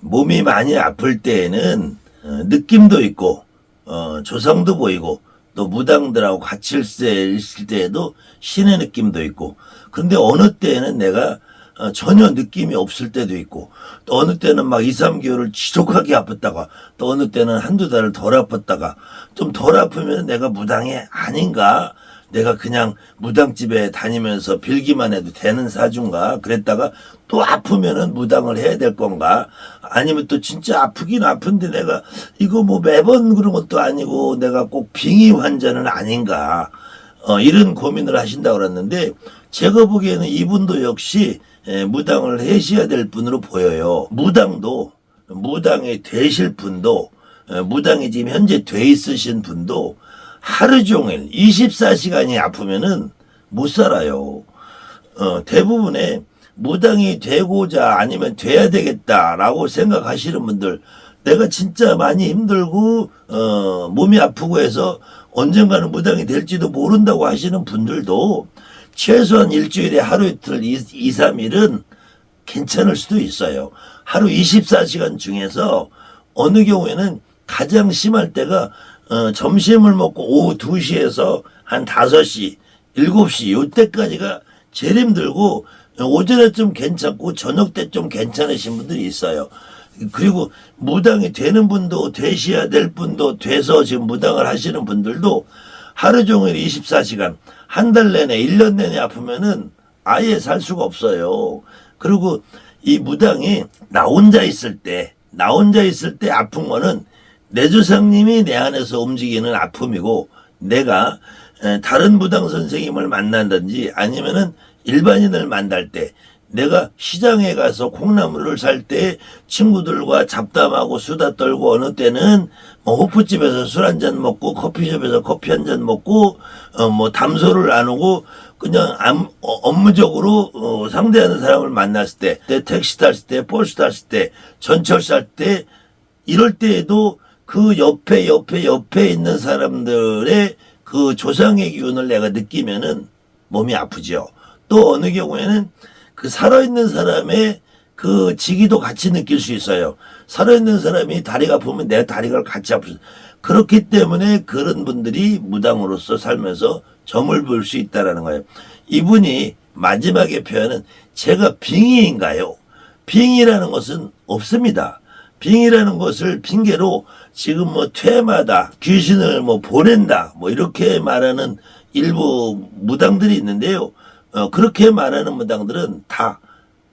몸이 많이 아플 때에는 어, 느낌도 있고 어, 조상도 보이고 또 무당들하고 같이 있을 때에도 신의 느낌도 있고 근데 어느 때에는 내가 어, 전혀 느낌이 없을 때도 있고 또 어느 때는 막 2, 3개월을 지속하게 아팠다가 또 어느 때는 한두 달을 덜 아팠다가 좀 덜 아프면 내가 무당이 아닌가 내가 그냥 무당집에 다니면서 빌기만 해도 되는 사주인가? 그랬다가 또 아프면은 무당을 해야 될 건가? 아니면 또 진짜 아프긴 아픈데 내가 이거 뭐 매번 그런 것도 아니고 내가 꼭 빙의 환자는 아닌가? 어, 이런 고민을 하신다고 그랬는데 제가 보기에는 이분도 역시 에, 무당을 하셔야 될 분으로 보여요. 무당도 무당이 되실 분도 에, 무당이 지금 현재 돼 있으신 분도 하루 종일 24시간이 아프면은 못 살아요. 어, 대부분의 무당이 되고자 아니면 돼야 되겠다라고 생각하시는 분들 내가 진짜 많이 힘들고 어, 몸이 아프고 해서 언젠가는 무당이 될지도 모른다고 하시는 분들도 최소한 일주일에 하루 이틀, 2, 2 3일은 괜찮을 수도 있어요. 하루 24시간 중에서 어느 경우에는 가장 심할 때가 어, 점심을 먹고 오후 2시에서 한 5시, 7시 요때까지가 제일 힘들고 오전에 좀 괜찮고 저녁 때 좀 괜찮으신 분들이 있어요. 그리고 무당이 되는 분도 되셔야 될 분도 돼서 지금 무당을 하시는 분들도 하루 종일 24시간 한 달 내내 1년 내내 아프면은 아예 살 수가 없어요. 그리고 이 무당이 나 혼자 있을 때, 나 혼자 있을 때 아픈 거는 내 조상님이 내 안에서 움직이는 아픔이고 내가 에, 다른 무당 선생님을 만난다든지 아니면은 일반인을 만날 때 내가 시장에 가서 콩나물을 살 때 친구들과 잡담하고 수다 떨고 어느 때는 뭐 호프집에서 술 한 잔 먹고 커피숍에서 커피 한 잔 먹고 어 뭐 담소를 나누고 그냥 암- 어, 업무적으로 어, 상대하는 사람을 만났을 때, 때 택시 탔을 때 버스 탔을 때 전철 탈때 이럴 때에도 그 옆에 옆에 옆에 있는 사람들의 그 조상의 기운을 내가 느끼면은 몸이 아프죠. 또 어느 경우에는 그 살아있는 사람의 그 지기도 같이 느낄 수 있어요. 살아있는 사람이 다리가 아프면 내 다리가 같이 아프죠. 그렇기 때문에 그런 분들이 무당으로서 살면서 점을 볼 수 있다라는 거예요. 이분이 마지막에 표현은 제가 빙의인가요? 빙의라는 것은 없습니다. 빙의라는 것을 핑계로 지금 뭐 퇴마다 귀신을 뭐 보낸다 뭐 이렇게 말하는 일부 무당들이 있는데요. 어, 그렇게 말하는 무당들은 다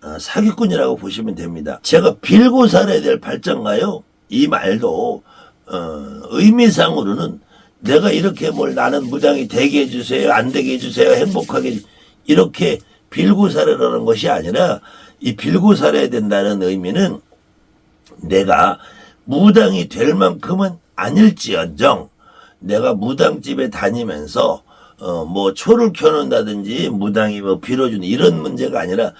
어, 사기꾼이라고 보시면 됩니다. 제가 빌고 살아야 될 발전가요? 이 말도 어, 의미상으로는 내가 이렇게 뭘 나는 무당이 되게 해주세요, 안 되게 해주세요, 행복하게 이렇게 빌고 살아라는 것이 아니라 이 빌고 살아야 된다는 의미는 내가 무당이 될 만큼은 아닐지언정 내가 무당집에 다니면서 어 뭐 초를 켜놓는다든지 무당이 뭐 빌어주는 이런 문제가 아니라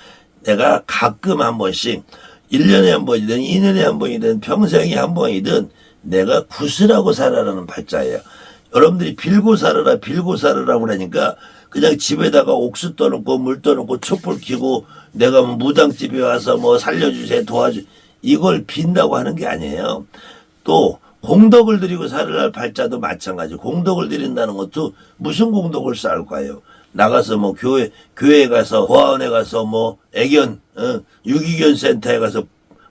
내가 가끔 한 번씩 1년에 한 번이든 2년에 한 번이든 평생에 한 번이든 내가 구슬하고 살아라는 발자예요. 여러분들이 빌고 살아라 빌고 살아라 그러니까 그냥 집에다가 옥수 떠놓고 물 떠놓고 촛불 켜고 내가 뭐 무당집에 와서 뭐 살려주세요 도와주 이걸 빈다고 하는 게 아니에요. 또 공덕을 들이고 살아날 발자도 마찬가지. 공덕을 들인다는 것도 무슨 공덕을 쌓을까요? 나가서 뭐 교회 교회 가서 화원에 가서 뭐 애견 어, 유기견 센터에 가서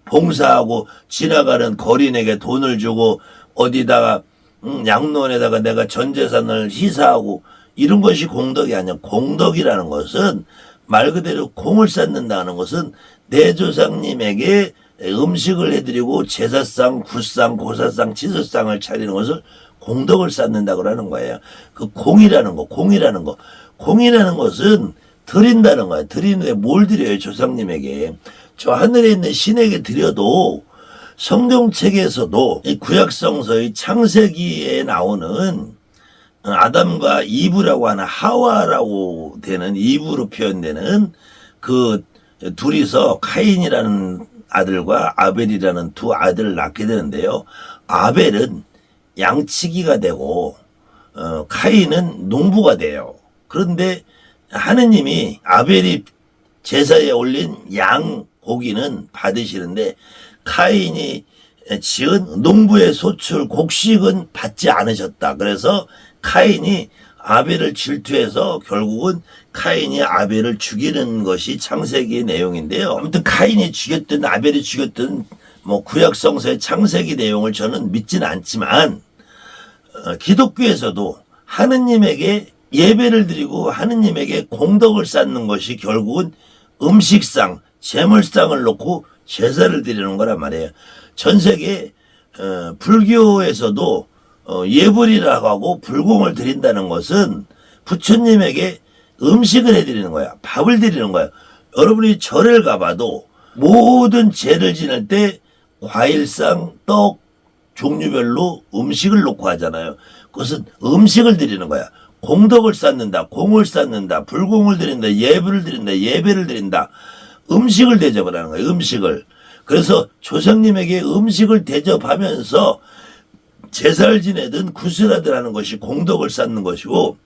봉사하고 지나가는 거린에게 돈을 주고 어디다가 음, 양론에다가 내가 전 재산을 희사하고 이런 것이 공덕이 아니야. 공덕이라는 것은 말 그대로 공을 쌓는다는 것은 내 조상님에게 음식을 해드리고 제사상, 굿상, 고사상, 치사상을 차리는 것을 공덕을 쌓는다고 하는 거예요. 그 공이라는 거, 공이라는 거. 공이라는 것은 드린다는 거예요. 드리는데 뭘 드려요, 조상님에게. 저 하늘에 있는 신에게 드려도 성경책에서도 이 구약성서의 창세기에 나오는 아담과 이브라고 하는 하와라고 되는 이브로 표현되는 그 둘이서 카인이라는 아들과 아벨이라는 두 아들을 낳게 되는데요. 아벨은 양치기가 되고 어, 카인은 농부가 돼요. 그런데 하느님이 아벨이 제사에 올린 양 고기는 받으시는데 카인이 지은 농부의 소출 곡식은 받지 않으셨다. 그래서 카인이 아벨을 질투해서 결국은 카인이 아벨을 죽이는 것이 창세기 내용인데요. 아무튼 카인이 죽였든 아벨이 죽였든 뭐 구약 성서의 창세기 내용을 저는 믿지는 않지만 어, 기독교에서도 하느님에게 예배를 드리고 하느님에게 공덕을 쌓는 것이 결국은 음식상, 재물상을 놓고 제사를 드리는 거란 말이에요. 전 세계 어, 불교에서도 어, 예불이라고 하고 불공을 드린다는 것은 부처님에게 음식을 해드리는 거야. 밥을 드리는 거야. 여러분이 절을 가봐도 모든 제를 지낼 때 과일상, 떡, 종류별로 음식을 놓고 하잖아요. 그것은 음식을 드리는 거야. 공덕을 쌓는다, 공을 쌓는다, 불공을 드린다, 예불을 드린다, 예배를 드린다. 음식을 대접을 하는 거예요. 음식을. 그래서 조상님에게 음식을 대접하면서 제사를 지내든 구슬하든 하는 것이 공덕을 쌓는 것이고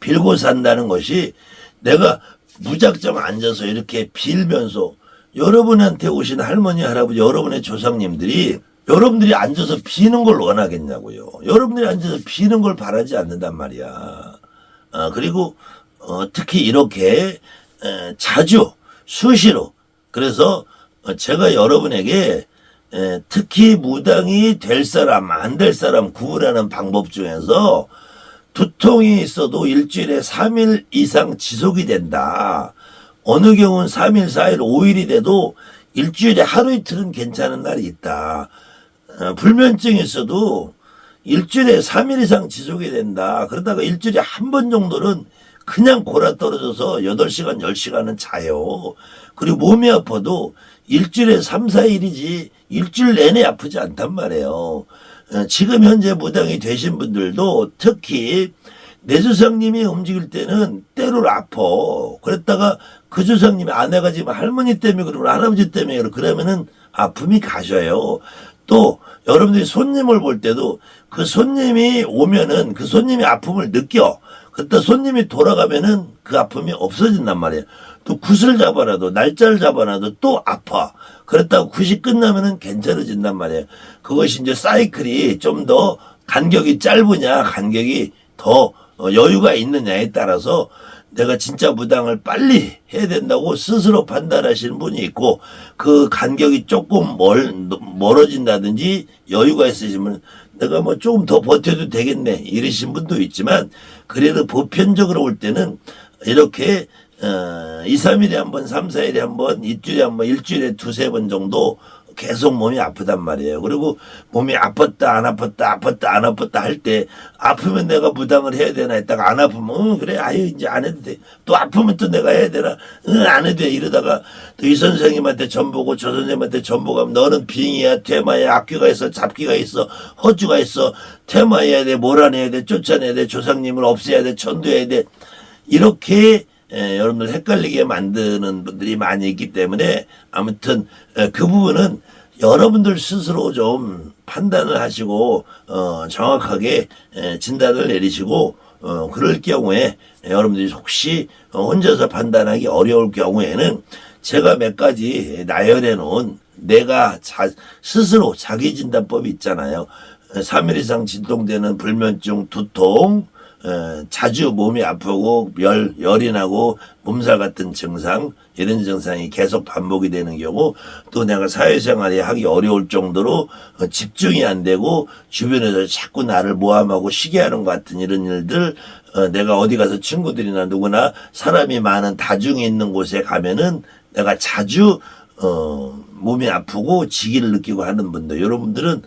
빌고 산다는 것이 내가 무작정 앉아서 이렇게 빌면서 여러분한테 오신 할머니, 할아버지, 여러분의 조상님들이 여러분들이 앉아서 비는 걸 원하겠냐고요. 여러분들이 앉아서 비는 걸 바라지 않는단 말이야. 아, 그리고 어, 특히 이렇게 에, 자주 수시로 그래서 어, 제가 여러분에게 에, 특히 무당이 될 사람 안 될 사람 구분하는 방법 중에서 두통이 있어도 일주일에 3일 이상 지속이 된다. 어느 경우는 3일, 4일, 5일이 돼도 일주일에 하루 이틀은 괜찮은 날이 있다. 어, 불면증이 있어도 일주일에 3일 이상 지속이 된다. 그러다가 일주일에 한 번 정도는 그냥 골아 떨어져서 8시간, 10시간은 자요. 그리고 몸이 아파도 일주일에 3, 4일이지 일주일 내내 아프지 않단 말이에요. 어, 지금 현재 무당이 되신 분들도 특히 내 조상님이 움직일 때는 때로 아파. 그랬다가 그 조상님이 아내가 지금 할머니 때문에 그러고 할아버지 때문에 그러고 그러면은 아픔이 가셔요. 또 여러분들이 손님을 볼 때도 그 손님이 오면은 그 손님이 아픔을 느껴. 그때 손님이 돌아가면은 그 아픔이 없어진단 말이에요. 또 굿을 잡아놔도 날짜를 잡아놔도 또 아파. 그랬다고 굿이 끝나면은 괜찮아진단 말이에요. 그것이 이제 사이클이 좀 더 간격이 짧으냐 간격이 더 어, 여유가 있느냐에 따라서 내가 진짜 무당을 빨리 해야 된다고 스스로 판단하시는 분이 있고 그 간격이 조금 멀, 멀어진다든지 여유가 있으시면 내가 뭐 조금 더 버텨도 되겠네 이러신 분도 있지만 그래도 보편적으로 올 때는 이렇게 어, 2, 3일에 한 번, 3, 4일에 한 번, 일주일에 한 번, 일주일에 두세 번 정도 계속 몸이 아프단 말이에요. 그리고 몸이 아팠다, 안 아팠다, 아팠다, 안 아팠다 할 때, 아프면 내가 무당을 해야 되나 했다가 안 아프면, 응, 그래, 아유, 이제 안 해도 돼. 또 아프면 또 내가 해야 되나? 응, 안 해도 돼. 이러다가 또 이 선생님한테 전보고 저 선생님한테 전보가면 너는 빙이야, 퇴마야, 악귀가 있어, 잡기가 있어, 허주가 있어, 퇴마해야 돼, 몰아내야 돼, 쫓아내야 돼, 조상님을 없애야 돼, 천도해야 돼. 이렇게 에, 여러분들 헷갈리게 만드는 분들이 많이 있기 때문에 아무튼 에, 그 부분은 여러분들 스스로 좀 판단을 하시고 어, 정확하게 에, 진단을 내리시고 어, 그럴 경우에 여러분들이 혹시 어, 혼자서 판단하기 어려울 경우에는 제가 몇 가지 나열해 놓은 내가 자, 스스로 자기 진단법이 있잖아요. 3일 이상 진동되는 불면증, 두통, 어, 자주 몸이 아프고 열, 열이 나고 몸살 같은 증상 이런 증상이 계속 반복이 되는 경우 또 내가 사회생활이 하기 어려울 정도로 어, 집중이 안 되고 주변에서 자꾸 나를 모함하고 시기하는 것 같은 이런 일들 어, 내가 어디 가서 친구들이나 누구나 사람이 많은 다중이 있는 곳에 가면은 내가 자주 어, 몸이 아프고 지기를 느끼고 하는 분들 여러분들은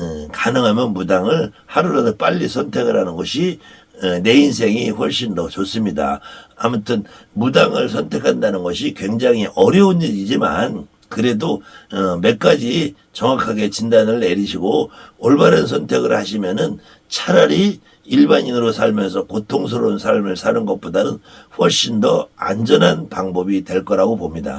어, 가능하면 무당을 하루라도 빨리 선택을 하는 것이 어, 내 인생이 훨씬 더 좋습니다. 아무튼 무당을 선택한다는 것이 굉장히 어려운 일이지만 그래도 어, 몇 가지 정확하게 진단을 내리시고 올바른 선택을 하시면은 차라리 일반인으로 살면서 고통스러운 삶을 사는 것보다는 훨씬 더 안전한 방법이 될 거라고 봅니다.